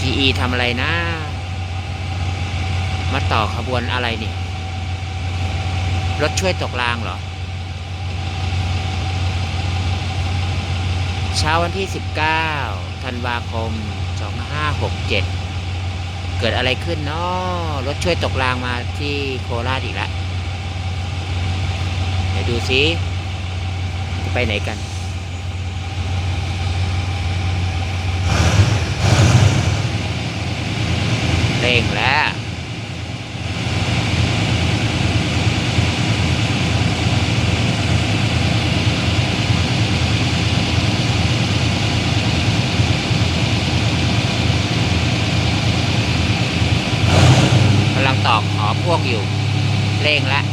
GE ทำอะไรนะ มาต่อขบวนอะไรนี่ รถช่วยตกรางเหรอ เช้าวันที่ 19ธันวาคม 2567 เกิดอะไรขึ้นเนาะรถช่วยตกรางมาที่โคราชอีกแล้ว เดี๋ยวดูซิจะไปไหนกัน เร่งแล้ว กำลังตอกขอ พวกอยู่ เร่งแล้ว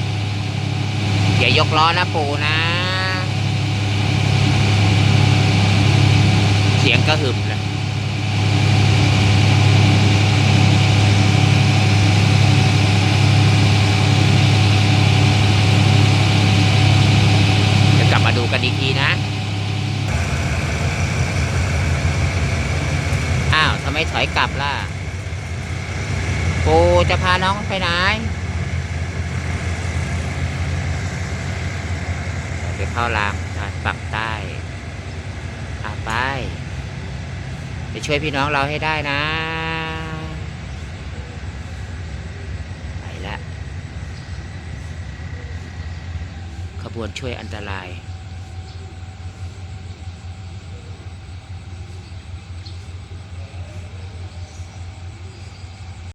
อย่ายกล้อนะปูนะ เสียงก็หึมเลยเดี๋ยวกลับมาดูกันอีกทีนะอ้าวทำไมถอยกลับล่ะ ปูจะพาน้องไปไหนไปเข้ารางทางฝั่งใต้อาไป ไปช่วยพี่น้องเราให้ได้นะ ไปละ ขบวนช่วยอันตราย